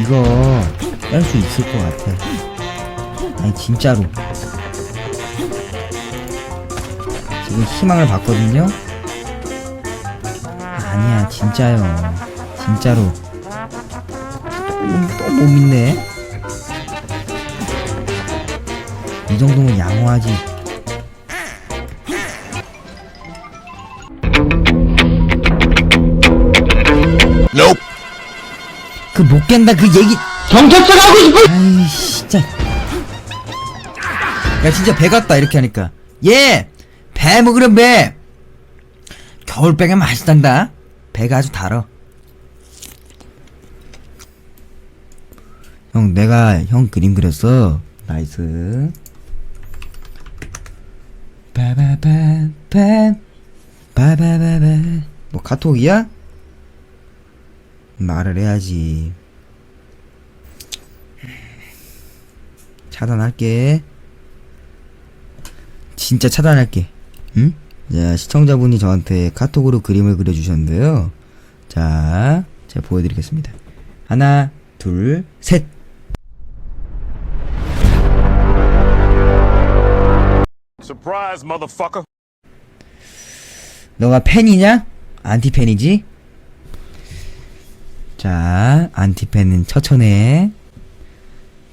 이거 뺄 수 있을 것 같아. 아니 진짜로. 지금 희망을 봤거든요. 아니야 진짜요. 진짜로. 또 못 믿네. 이 정도면 양호하지. 그 못 깬다 그 얘기. 경찰서 가고 싶어! 아이 진짜. 야 진짜 배 같다 이렇게 하니까. 예배 먹으렴 배. 겨울백에 맛있단다. 배가 아주 달어 형 내가 형 그림 그렸어. 나이스. 바바바바 바바바바 뭐 카톡이야? 말을 해야지 차단할게. 진짜 차단할게. 응? 자, 시청자분이 저한테 카톡으로 그림을 그려주셨는데요. 자, 제가 보여드리겠습니다. 하나, 둘, 셋. 너가 팬이냐? 안티팬이지? 자, 안티팬은 처천해.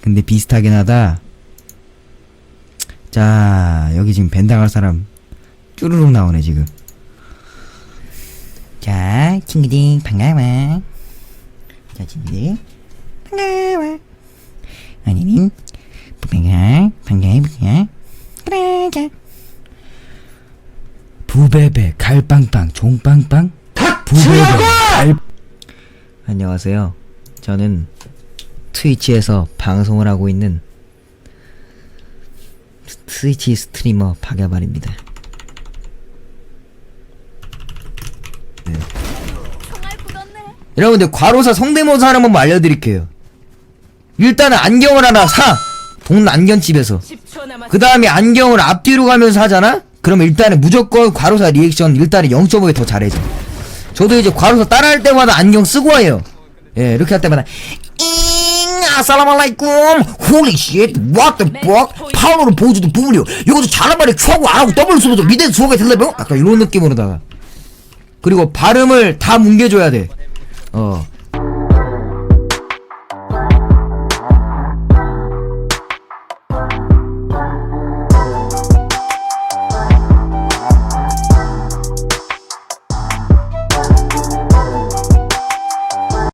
근데 비슷하긴 하다. 자, 여기 지금 벤 당할 사람 쭈루룩 나오네, 지금. 자, 친구들, 반가워. 자, 친구들, 반가워. 아니는, 부배가, 반가워, 부배가. 그래, 부베베 갈빵빵 종빵빵 부베베 갈 안녕하세요. 저는 트위치에서 방송을 하고 있는 트위치 스트리머 박야발입니다. 네. 여러분 들 과로사 성대모사 하는 법 알려드릴게요. 일단은 안경을 하나 사. 동 안경집에서. 10초 남았 그 다음에 안경을 앞뒤로 가면서 하잖아? 그러면 일단은 무조건 과로사 리액션 일단은 0.5에 더 잘해져. 저도 이제 과로사 따라할 때마다 안경 쓰고 와요. 예, 이렇게 할 때마다 잉 아살라말라이쿰 홀리 쉣 what 파워로 보여주도 부분이요 이것도 잘한 말에 추하고 안 하고 더블 쓰면서 미대 수호가 될래요? 약간 이런 느낌으로다가 그리고 발음을 다 뭉개줘야 돼. 어